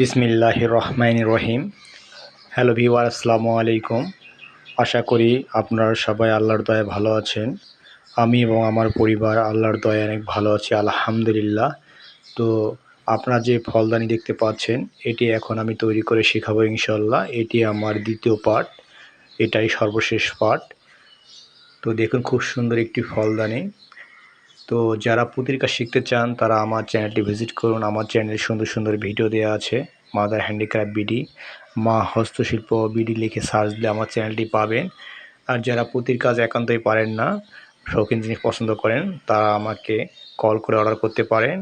বিসমিল্লাহ রহমান রহিম। হ্যালো ভিওয়ার আসসালামু আলাইকুম। আশা করি আপনারা সবাই আল্লাহর দয়ায় ভালো আছেন। আমি এবং আমার পরিবার আল্লাহর দয়ায় অনেক ভালো আছি, আলহামদুলিল্লাহ। তো আপনারা যে ফলদানি দেখতে পাচ্ছেন, এটি এখন আমি তৈরি করে শেখাবো ইনশাল্লাহ এটি আমার দ্বিতীয় পার্ট এটাই সর্বশেষ পার্ট তো দেখুন, খুব সুন্দর একটি ফলদানি। তো যারা পুঁতির কাজ শিখতে চান, তারা আমার চ্যানেলটি ভিজিট করুন। আমার চ্যানেলে সুন্দর সুন্দর ভিডিও দেওয়া আছে। মাদার হ্যান্ডিক্রাফট বিডি, মা হস্তশিল্প বিডি লিখে সার্চ দিলে আমার চ্যানেলটি পাবেন। আর যারা পুঁতির কাজ একান্তই পারেন না, শৌখিন জিনিস পছন্দ করেন, তারা আমাকে কল করে অর্ডার করতে পারেন।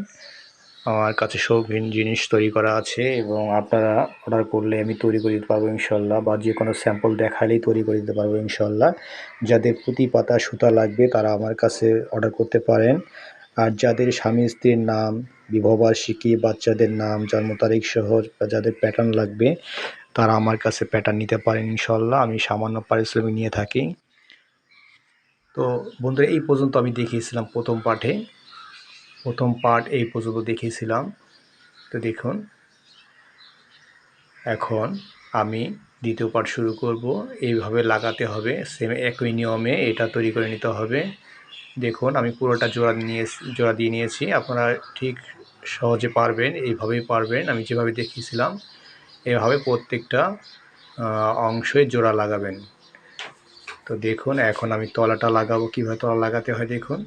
আমার কাছে শৌখিন জিনিস তৈরি করা আছে এবং আপনারা অর্ডার করলে আমি তৈরি করে দিতে পারব ইনশাল্লাহ বা যে কোনো স্যাম্পল দেখালেই তৈরি করে দিতে পারব ইনশাল্লাহ। যাদের পুঁতি পাতা সুতা লাগবে তারা আমার কাছে অর্ডার করতে পারেন। আর যাদের স্বামী স্ত্রীর নাম বিবাহবার্ষিকী বাচ্চাদের নাম, জন্ম তারিখ সহ যাদের প্যাটার্ন লাগবে তারা আমার কাছে প্যাটার্ন নিতে পারেন ইনশাল্লাহ। আমি সামান্য পারিশ্রমিক নিয়ে থাকি। তো বন্ধুরা, এই পর্যন্ত আমি দেখিয়েছিলাম প্রথম পাঠে। প্রথম পার্ট এই পর্যন্ত দেখিয়েছিলাম। তো দেখুন, এখন আমি দ্বিতীয় পার্ট শুরু করব। এইভাবে লাগাতে হবে সেম একই নিয়মে এটা তৈরি করে নিতে হবে। দেখুন, আমি পুরোটা জোড়া নিয়ে, জোড়া দিয়ে নিয়েছি। আপনারা ঠিক সহজে পারবেন, এইভাবেই পারবেন। আমি যেভাবে দেখিয়েছিলাম, এভাবে প্রত্যেকটা অংশে জোড়া লাগাবেন। তো দেখুন, এখন আমি তলাটা লাগাবো। কীভাবে তলা লাগাতে হয় দেখুন।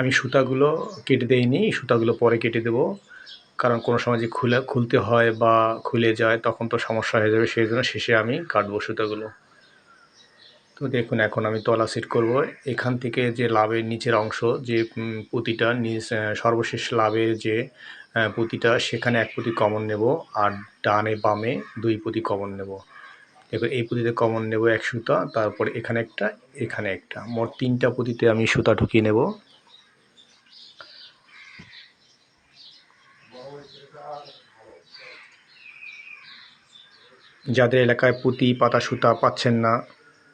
আমি সুতাগুলো কেটে দেইনি, সুতাগুলো পরে কেটে দেব। কারণ কোনো সময় যে খুলে, খুলতে হয় বা খুলে যায়, তখন তো সমস্যা হয়ে যাবে। সেই জন্য শেষে আমি কাটবো সুতাগুলো। তো দেখুন, এখন আমি তলা সেট করব। এখান থেকে যে লাভের নিচের অংশ, যে পুঁতিটা সর্বশেষ লাভের যে পুঁতিটা, সেখানে এক পুঁতি কমন নেব আর ডানে বামে দুই পুঁতি কমন নেব। এবার এই পুঁতিতে কমন নেব এক সুতা, তারপর এখানে একটা এখানে একটা। মোট তিনটা পুঁতিতে আমি সুতা ঢুকিয়ে নেব। যাদের এলাকায় পুঁতি পাতা সুতা পাচ্ছেন না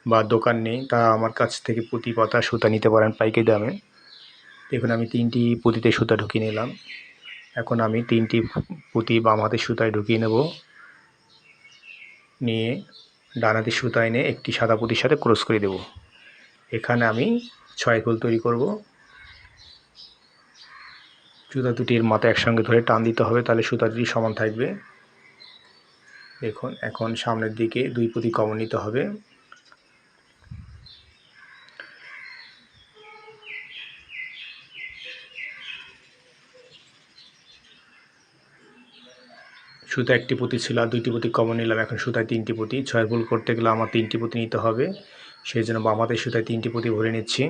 বা দোকান নেই, তারা আমার কাছ থেকে পুঁতি পাতা সুতা নিতে পারেন পাইকারি দামে। দেখুন, আমি তিনটি পুঁতিতে সুতা ঢুকিয়ে নিলাম। এখন আমি তিনটি পুঁতি বাম হাতের সুতায় ঢুকিয়ে নেব। নিয়ে ডান হাতের সুতা এনে একটি সাদা পুঁতির সাথে ক্রস করে দেব। এখানে আমি ছয় ফুল তৈরি করব। সুতা দুটির মাথা একসঙ্গে ধরে টান দিতে হবে, তাহলে সুতা দুটি সমান থাকবে। দেখুন, এখন সামনের দিকে দুই পুঁতি কমন নিতে হবে। সুতা একটি পুঁতি ছিল দুইটি পুঁতি কমন নিলাম, এখন সুতায় তিনটি পুঁতি ছয় ফুল করতে গেলে আমার তিনটি পুঁতি নিতে হবে সেই জন্য বামাতে সুতায় তিনটি পুঁতি ভরে নিচ্ছি।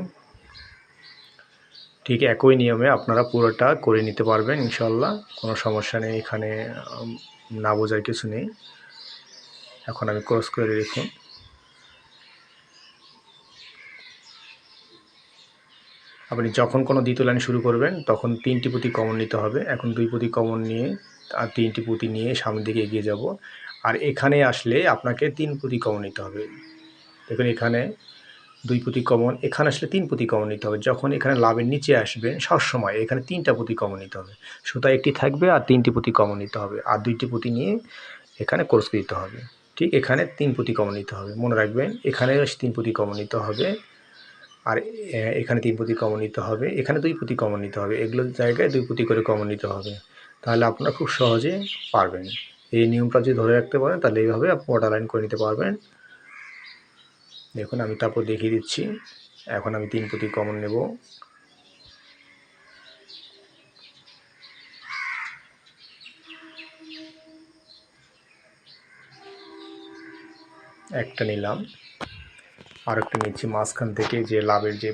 ঠিক একই নিয়মে আপনারা পুরোটা করে নিতে পারবেন ইনশাল্লাহ কোনো সমস্যা নেই, এখানে না বোঝার কিছু নেই। এখন আমি ক্রস করে দেখুন আপনি যখন কোনো দ্বিতীয় লাইন শুরু করবেন, তখন তিনটি পুঁতি কমন নিতে হবে। এখন দুই পুঁতি কমন নিয়ে আর তিনটি পুঁতি নিয়ে সামনের দিকে এগিয়ে যাব। আর এখানে আসলে আপনাকে তিন পুঁতি কমন নিতে হবে। দেখুন এখানে দুই পুঁতি কমন এখানে আসলে তিন পুঁতি কমন নিতে হবে। যখন এখানে লাভের নিচে আসবেন সবসময় এখানে তিনটা পুঁতি কমন নিতে হবে। সুতা একটি থাকবে আর তিনটি পুঁতি কমন নিতে হবে। আর দুইটি পুঁতি নিয়ে এখানে কোর্স দিতে হবে। ঠিক এখানে তিন পুঁতি কমন নিতে হবে। মনে রাখবেন, এখানে তিন পুঁতি কমন নিতে হবে আর এখানে তিন পুঁতি কমন নিতে হবে, এখানে দুই পুঁতি কমন নিতে হবে এগুলোর জায়গায় দুই পুঁতি করে কমন নিতে হবে। তাহলে আপনারা খুব সহজে পারবেন। এই নিয়মটা যদি ধরে রাখতে পারেন, তাহলে এইভাবে আপনি অর্ডার লাইন করে নিতে পারবেন। দেখুন, আমি তারপর দেখিয়ে দিচ্ছি। এখন আমি তিন পুঁতি কমন নেব। একটা নিলাম। আর একটা নিচ্ছি মাঝখান থেকে যে লাভের যে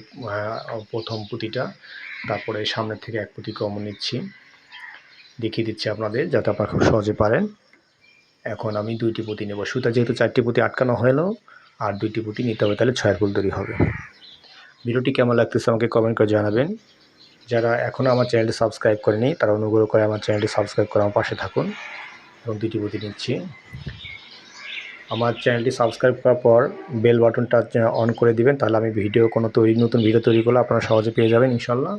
প্রথম পুঁতিটা, তারপরে সামনের থেকে এক পুঁতি কমন নিচ্ছি। দেখিয়ে দিচ্ছি আপনাদের যাতে আপনারা খুব সহজে পারেন। এখন আমি দুইটি পুঁতি নেব। সুতা যেহেতু চারটি পুঁতি আটকানো হলো, আর দুইটি পুঁতি নিতে হবে, তাহলে ছয়ের ফুল তৈরি হবে। ভিডিওটি কেমন লাগতেছে আমাকে কমেন্ট করে জানাবেন। যারা এখনও আমার চ্যানেলটি সাবস্ক্রাইব করেনি, তারা অনুগ্রহ করে আমার চ্যানেলটি সাবস্ক্রাইব করে আমার পাশে থাকুন। এবং দুইটি পুঁতি নিচ্ছি। আমার চ্যানেলটি সাবস্ক্রাইব করার পর বেল বাটনটা অন করে দিবেন, তাহলে আমি ভিডিও, কোনো তৈরি, নতুন ভিডিও তৈরি করলে আপনারা সহজে পেয়ে যাবেন, ইনশাল্লাহ।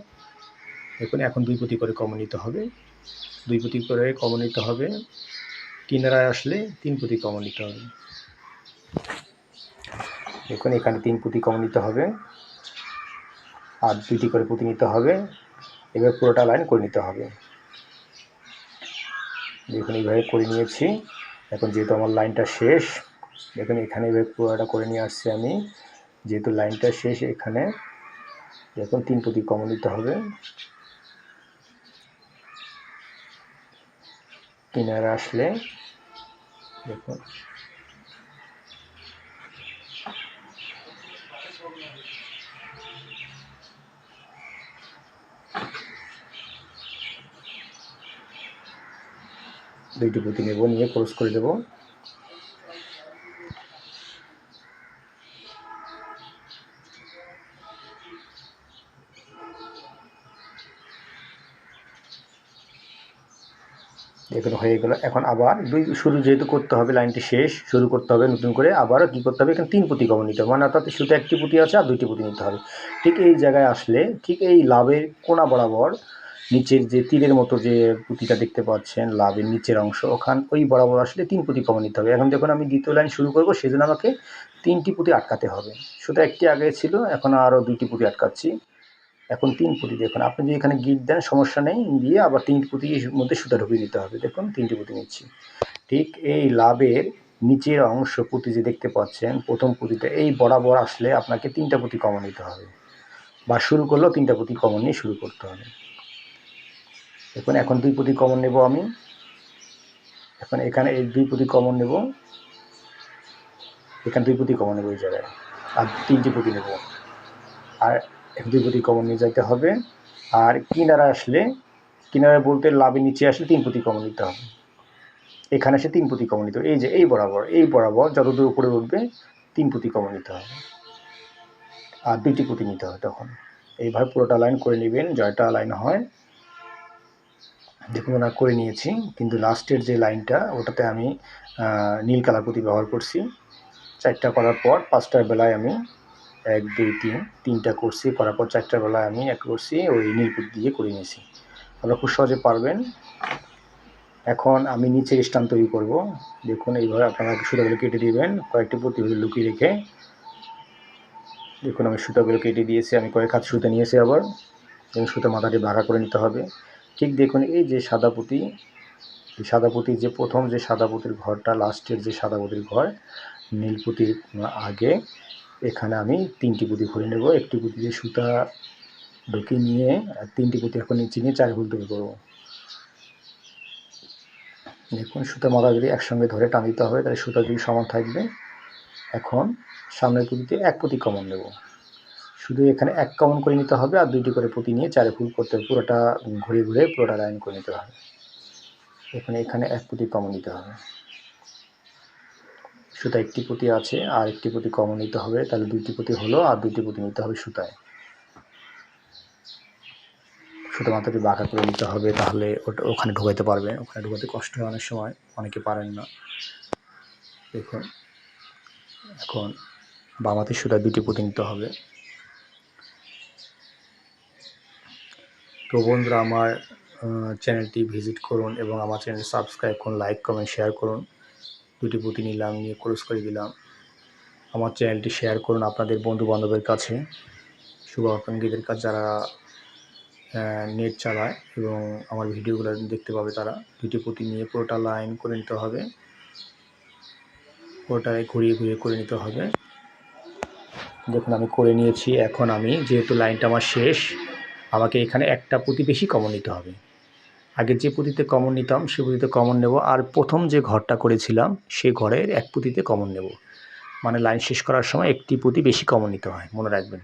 দেখুন, এখন দুই পুঁতি করে কমন নিতে হবে। দুই পুঁতি করে কমন নিতে হবে। কিনারায় আসলে তিন পুঁতি কমন নিতে হবে। দেখুন, এখানে তিন পুঁতি কমন নিতে হবে। আর দুইটি করে পুঁতি নিতে হবে। এবার পুরোটা লাইন করে নিতে হবে। দেখুন, এইভাবে করে নিয়েছি। এখন যেহেতু আমার লাইনটা শেষ, দেখুন এখানে এভাবে পুরোটা করে নিয়ে আসছি আমি। যেহেতু লাইনটা শেষ এখানে এখন তিন প্রতি কমন নিতে হবে। কিনারা আসলে, দেখুন। দুইটি পুঁতি নেব, নিয়ে ক্রস করে দেব। দেখুন, হয়ে গেল। এখন আবার দুই, শুরু যেহেতু করতে হবে, লাইনটি শেষ, শুরু করতে হবে নতুন করে। আবারও কী করতে হবে? এখানে তিন পুঁতি কমন নিতে হবে। মানে অর্থাৎ শুধু একটি পুঁতি আছে আর দুইটি পুঁতি নিতে হবে। ঠিক এই জায়গায় আসলে, ঠিক এই লাভের কোনা বরাবর নিচের যে তীরের মতো যে পুঁতিটা দেখতে পাচ্ছেন, লাভের নিচের অংশ, ওখান, ওই বরাবর আসলে তিন পুঁতি কমন নিতে হবে। এখন যখন আমি দ্বিতীয় লাইন শুরু করব, সেজন্য আমাকে তিনটি পুঁতি আটকাতে হবে। শুধু একটি আগে ছিল, এখন আরও দুইটি পুঁতি আটকাচ্ছি। এখন তিন পুঁতি দেখুন, আপনি যদি এখানে গিট দেন, সমস্যা নেই, দিয়ে আবার তিন পুঁতির মধ্যে সুতা ঢুকিয়ে দিতে হবে। দেখুন, তিনটি পুঁতি নিচ্ছি। ঠিক এই লাভের নিচের অংশ পুঁতি যে দেখতে পাচ্ছেন, প্রথম পুঁতিটা এই বরাবর আসলে আপনাকে তিনটা পুঁতি কমন নিতে হবে। বা শুরু করলেও তিনটা পুঁতি কমন নিয়ে শুরু করতে হবে। দেখুন এখন দুই পুঁতি কমন নেব আমি। এখন এখানে এই দুই পুঁতি কমন নেব। এখানে দুই পুঁতি কমন নেব এই জায়গায়। আর তিনটি পুঁতি নেব। আর দুই পুঁতি কমন নিয়ে যেতে হবে। আর কিনারা আসলে, কিনারা বলতে লাভের নিচে আসলে তিন পুঁতি কমন নিতে হবে। এখানে এসে তিন পুঁতি কমন নিতে হবে। এই যে, এই বরাবর এই বরাবর যতদূর উপরে উঠবে, তিন পুঁতি কমন নিতে হবে। আর দুইটি পুঁতি নিতে হবে তখন। এইভাবে পুরোটা লাইন করে নেবেন জয়টা লাইন হয়। দেখুন ওনা করে নিয়েছি, কিন্তু লাস্টের যে লাইনটা, ওটাতে আমি নীল কালার পুঁতি ব্যবহার করছি। চারটা করার পর পাঁচটার বেলায় আমি এক, দুই, তিন, তিনটা করছি, করার পর চারটার বেলায় আমি এক করছি, ওই নীল পুঁতি দিয়ে করে নিয়েছি। আপনারা খুব সহজে পারবেন। এখন আমি নিচে স্টান তৈরি করব। দেখুন, এইভাবে আপনারা সুতাগুলো কেটে দিবেন, কয়েকটি পুঁতি লুকিয়ে রেখে। দেখুন, আমি সুতাগুলো কেটে দিয়েছি, আমি কয়েক হাত সুতা নিয়েছি আবার। এবং সুতা মাথাটি ভাগা করে নিতে হবে। ঠিক দেখুন, এই যে সাদা পুঁতি সাদা পুঁতির যে প্রথম যে সাদা পুঁতির ঘরটা, লাস্টের যে সাদা পুঁতির ঘর, নীল পুঁতির আগে, এখানে আমি তিনটি পুঁতি ভরে নেব। একটি পুঁতি দিয়ে সুতা ঢুকে নিয়ে তিনটি পুঁতি এখন নিচে নিয়ে চার ফুল তৈরি করব। দেখুন, সুতা মাথা যদি একসঙ্গে ধরে টান দিতে হবে, তাহলে সুতা যদি সমান থাকবে। এখন সামনের পুঁতিতে এক পুঁতি কমন নেব। শুধু এখানে এক কমন করে নিতে হবে আর দুইটি করে পুঁতি নিয়ে চারে ফুল করতে হবে। পুরোটা ঘুরে ঘুরে পুরোটা লাইন করে নিতে হবে। এখানে এখানে এক পুঁতি কমন নিতে হবে। সুতা একটি পুঁতি আছে আর একটি পুঁতি কমন নিতে হবে। তাহলে দুইটি পুঁতি হলো আর দুইটি পুঁতি নিতে হবে সুতায়। সুতো মাথাটি বাঁকা করে নিতে হবে তাহলে ওটা ওখানে ঢোকাইতে পারবে। ওখানে ঢোকাতে কষ্ট হয় অনেক সময়, অনেকে পারেন না। দেখুন, এখন বামাতে সুতা দুটি পুঁতি নিতে হবে। তো আমার চ্যানেলটি ভিজিট করুন এবং আমার চ্যানেল সাবস্ক্রাইব করুন লাইক কমেন্ট শেয়ার করুন। দুটি পুঁতি নিলাম, নিয়ে ক্রস করে দিলাম। আমার চ্যানেলটি শেয়ার করুন আপনাদের বন্ধু বান্ধবের কাছে, শুভাকাঙ্ক্ষীদের কাছে যারা নেট চালায় এবং আমার ভিডিওগুলো দেখতে পাবে তারা। দুটি পুঁতি নিয়ে পুরোটা লাইন করে নিতে হবে। পুরোটায় ঘুরিয়ে ঘুরিয়ে করে নিতে হবে। দেখুন আমি করে নিয়েছি। এখন আমি যেহেতু লাইনটা আমার শেষ আমাকে এখানে একটা পুঁতি বেশি কমন নিতে হবে। আগে যে পুঁতিতে কমন নিতাম, সে পুঁতিতে কমন নেব। আর প্রথম যে ঘরটা করেছিলাম, সে ঘরের এক পুঁতিতে কমন নেব। মানে লাইন শেষ করার সময় একটি পুঁতি বেশি কমন নিতে হয়, মনে রাখবেন।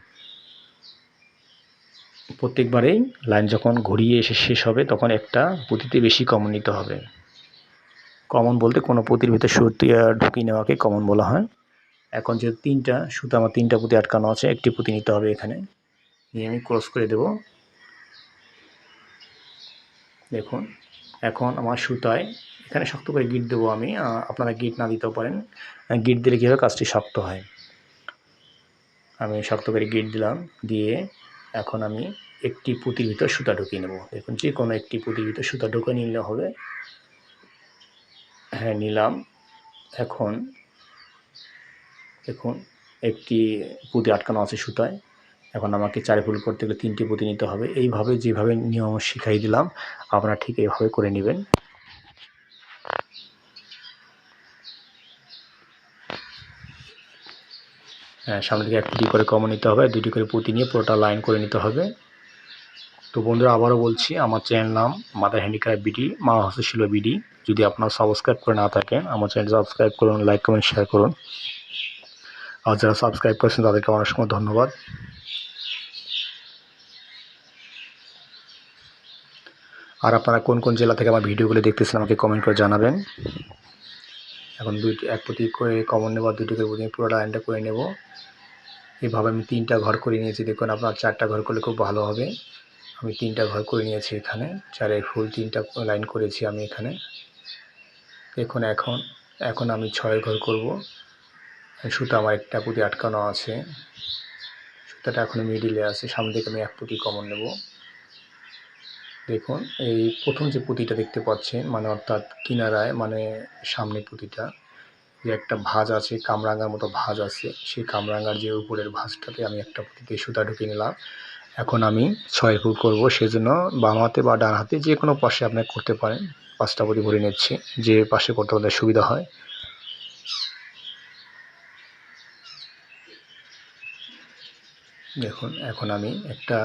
প্রত্যেকবারেই লাইন যখন ঘুরিয়ে এসে শেষ হবে, তখন একটা পুঁতিতে বেশি কমন নিতে হবে। কমন বলতে কোনো পুঁতির ভিতরে সুতি ঢুকিয়ে নেওয়াকে কমন বলা হয়। এখন যেহেতু তিনটা, সুতো আমার তিনটা পুঁতি আটকানো আছে, একটি পুঁতি নিতে হবে এখানে। নিয়ে আমি ক্রস করে দেব। দেখুন, এখন আমার সুতায় এখানে শক্ত করে গিট দেবো আমি। আপনারা গিট না দিতেও পারেন। গিট দিলে কীভাবে কাজটি শক্ত হয়? আমি শক্ত করে গিট দিলাম, দিয়ে এখন আমি একটি পুঁতির ভিতর সুতা ঢুকিয়ে নেব। দেখুন, যে কোনো একটি পুঁতির ভিতর সুতা ঢুকে নিলে হবে। হ্যাঁ নিলাম। এখন, দেখুন, একটি পুঁতি আটকানো আছে সুতায়। এখন আমাকে চারি ফুল করতে গেলে তিনটি পুঁতি নিতে হবে। এইভাবে যেভাবে নিয়ম শিখাই দিলাম, আপনারা ঠিক এইভাবে করে নেবেন। হ্যাঁ সামনে থেকে এক পুঁতি করে কমন নিতে হবে, দুটি করে পুঁতি নিয়ে পুরোটা লাইন করে নিতে হবে। তো বন্ধুরা, আবারও বলছি, আমার চ্যানেল নাম মাদার হ্যান্ডিক্রাফট বিডি, মা হস্তশিল বিডি। যদি আপনারা সাবস্ক্রাইব করে না থাকেন, আমার চ্যানেল সাবস্ক্রাইব করুন লাইক কমেন্ট শেয়ার করুন। আর যারা সাবস্ক্রাইব করেছেন, তাদেরকে অনেক সময় ধন্যবাদ। আর আপনারা কোন কোন জেলা থেকে আমার ভিডিওগুলো দেখতেছেন আমাকে কমেন্ট করে জানাবেন। এখন দুইটি এক প্রতি করে কমন নেব আর দুটি করে পুরো লাইনটা করে নেব। এইভাবে আমি তিনটা ঘর করে নিয়েছি। দেখুন, আপনার চারটা ঘর করলে খুব ভালো হবে। আমি তিনটা ঘর করে নিয়েছি এখানে। চারে ফুল তিনটা লাইন করেছি আমি এখানে। দেখুন, এখন এখন আমি ছয় ঘর করব। সুতা আমার একটা পুঁতি আটকানো আছে। সুতাটা এখনও মিডিলে আছে। সামনে থেকে আমি এক পুঁতি কমন নেব। দেখুন, এই প্রথম যে পুঁতিটা দেখতে পাচ্ছেন মানে অর্থাৎ কিনারায় মানে সামনে পুঁতিটা, যে একটা ভাঁজ আছে কামরাঙ্গার মতো ভাঁজ আছে, সেই কামরাঙ্গার যে উপরের ভাঁজটাতে আমি একটা পুঁতিতে সুতা ঢুকিয়ে নিলাম। এখন আমি ছয় ফুট করব, সেজন্য বাম হাতে বা ডান হাতে যে কোনো পাশে আপনি করতে পারেন। পাঁচটা পুঁতি ভরে নিচ্ছি, যে পাশে করতে আমাদের সুবিধা হয়। দেখুন, এখন আমি একটা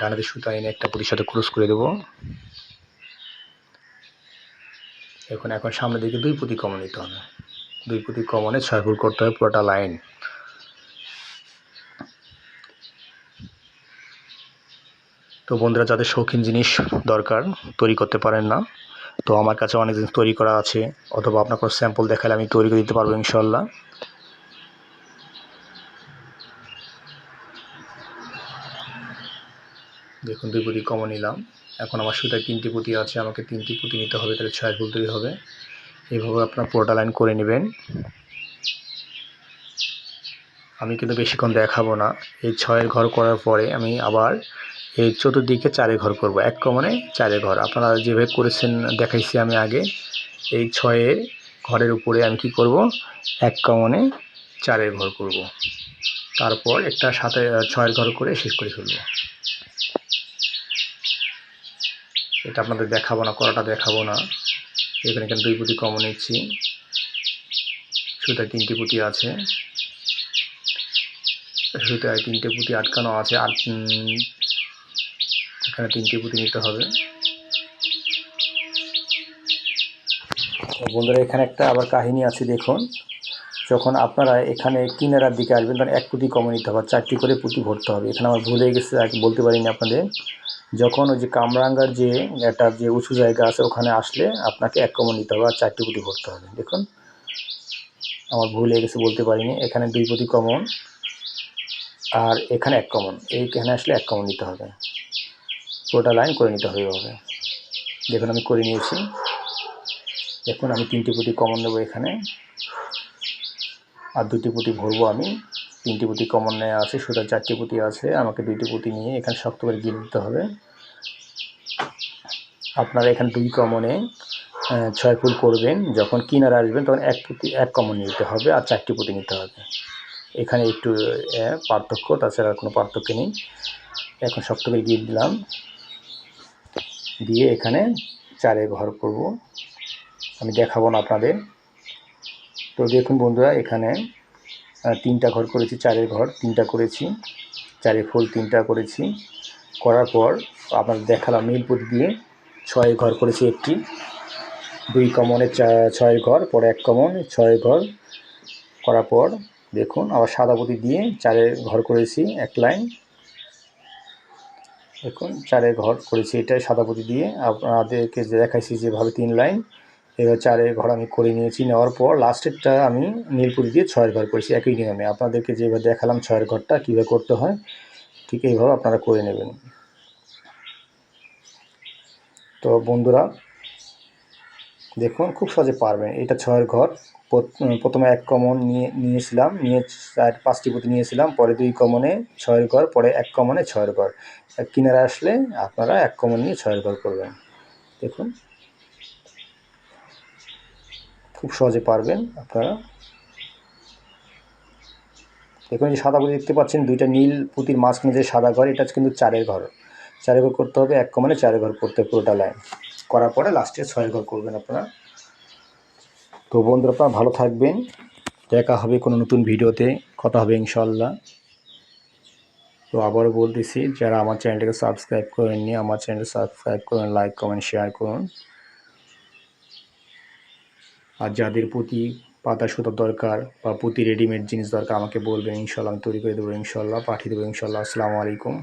ডানাতে সুতা এনে একটা পুঁতির সাথে ক্রস করে দেবো। এখন এখন সামনের দিকে দুই পুঁতি কমন নিতে হবে। দুই পুঁতি কমনে ছয় ফুট করতে হবে পুরোটা লাইন। তো বন্ধুরা, যাদের শৌখিন জিনিস দরকার, তৈরি করতে পারেন না। তো আমার কাছে অনেক জিনিস তৈরি করা আছে, অথবা আপনার কোনো স্যাম্পল দেখালে আমি তৈরি করে দিতে পারব ইনশাল্লাহ দেখুন, দুই পুঁতি কমন নিলাম। এখন আমার সুতায় তিনটি পুঁতি আছে, আমাকে তিনটি পুঁতি নিতে হবে, তাহলে ছয় ফুল তৈরি হবে। এইভাবে আপনার পুরোটা লাইন করে নেবেন। আমি কিন্তু বেশিক্ষণ দেখাবো না। এই ছয়ের ঘর করার পরে আমি আবার এই চতুর্দিকে চারে ঘর করব, এক কমনে চারে ঘর। আপনারা যেভাবে করেছেন, দেখাইছি আমি আগে। এই ছয়ের ঘরের উপরে আমি কি করব? এক কমনে চারের ঘর করব। তারপর একটা সাথে, ছয়ের ঘর করে শেষ করে ফেলব। এটা আপনাদের দেখাবো না, করাটা দেখাবো না। এখানে এখানে দুই পুঁতি কমন নিচ্ছি। সুতায় তিনটি পুঁতি আছে। সুতায় তিনটে পুঁতি আটকানো আছে। আট এখানে তিনটি পুঁতি নিতে হবে। বন্ধুরা, এখানে একটা আবার কাহিনী আছে, দেখুন। যখন আপনারা এখানে কিনারার দিকে আসবেন, তখন এক পুঁতি কমে নিতে হবে চারটি করে পুঁতি ভরতে হবে। এখানে আমার ভুলে গেছে বলতে পারিনি আপনাদের। যখন ওই যে কামরাঙ্গার যে একটা যে উঁচু জায়গা আছে, ওখানে আসলে আপনাকে এক কমন নিতে হবে আর চারটি পুঁতি ভরতে হবে। দেখুন, আমার ভুল হয়ে গেছে, বলতে পারিনি। এখানে দুই পুঁতি কমন আর এখানে এক কমন। এইখানে আসলে এক কমন নিতে হবে। পুরোটা লাইন করে নিতে হবে এভাবে। দেখুন, আমি করে নিয়েছি। দেখুন, আমি তিনটি পুঁতি কমন নেব এখানে। আর দুটি পুঁতি ভরবো আমি। তিনটি পুঁতি কমন নেওয়া আছে সুতা চারটি পুঁতি আছে। আমাকে দুইটি পুঁতি নিয়ে এখানে শক্ত করে গিয়ে দিতে হবে। আপনারা এখানে দুই কমনে ছয় ফুল করবেন। যখন কিনারে আসবেন, তখন এক পুঁতি, এক কমন নিতে হবে আর চারটি পুঁতি নিতে হবে। এখানে একটু পার্থক্য, তাছাড়া কোনো পার্থক্য নেই। এখন শক্ত করে গিয়ে দিলাম। দিয়ে এখানে চারে ঘর করব। আমি দেখাবো না আপনাদের। তো দেখুন বন্ধুরা, এখানে তিনটা ঘর করেছি, চারের ঘর, তিনটা করেছি, চারে ফুল তিনটা করেছি। করার পর আপনাদের দেখালাম নীলপুর দিয়ে ছয় ঘর করেছি একটি। দুই কমনের ছয়ের ঘর, পরে এক কমন ছয় ঘর। করার পর দেখুন, আবার সাদাপতি দিয়ে চারের ঘর করেছি, এক লাইন। দেখুন, চারের ঘর করেছি, এটাই সাদাপতি দিয়ে। আপনাদেরকে দেখাইছি যেভাবে তিন লাইন। এবার চারের ঘর আমি করে নিয়েছি, নেওয়ার পর লাস্টেরটা আমি নীলপুরি দিয়ে ছয়ের ঘর করেছি, একই নিয়মে। আপনাদেরকে যেভাবে দেখালাম ছয়ের ঘরটা, কীভাবে করতে হয়, ঠিক এইভাবে আপনারা করে নেবেন। তো বন্ধুরা, দেখুন, খুব সহজে পারবেন। এটা ছয়ের ঘর, প্রথ- প্রথমে এক কমন নিয়ে, নিয়েছিলাম, নিয়ে চার, পাঁচটি পুঁতি নিয়েছিলাম, পরে দুই কমনে ছয়ের ঘর, পরে এক কমনে ছয়ের ঘর। কিনারে আসলে আপনারা এক কমন নিয়ে ছয়ের ঘর করবেন। দেখুন। খুব সহজে পারবেন আপনারা। দেখুন যে সাদা পুঁতি দেখতে পাচ্ছেন, দুইটা নীল পুঁতির মাঝখানে যে সাদা ঘর, এটা কিন্তু চারের ঘর। চারের ঘর করতে হবে এক কমনে, চারের ঘর করতে পুরোটা লাইন করার পরে লাস্টে ছয়ের ঘর করবেন আপনারা। তো বন্ধুরা, আপনারা ভালো থাকবেন। দেখা হবে কোনো নতুন ভিডিওতে। কথা হবে ইনশাল্লাহ তো আবারও বলতেছি, যারা আমার চ্যানেলটাকে সাবস্ক্রাইব করেননি, আমার চ্যানেলটা সাবস্ক্রাইব করুন লাইক কমেন্ট শেয়ার করুন। আর যাদের প্রতি পাতা সুতার দরকার বা প্রতি রেডিমেড জিনিস দরকার, আমাকে বলবেন ইনশাল্লাহ আমি তৈরি করে দেবো ইনশাল্লাহ পাঠিয়ে দেবো ইনশাল্লাহ আসসালামু আলাইকুম।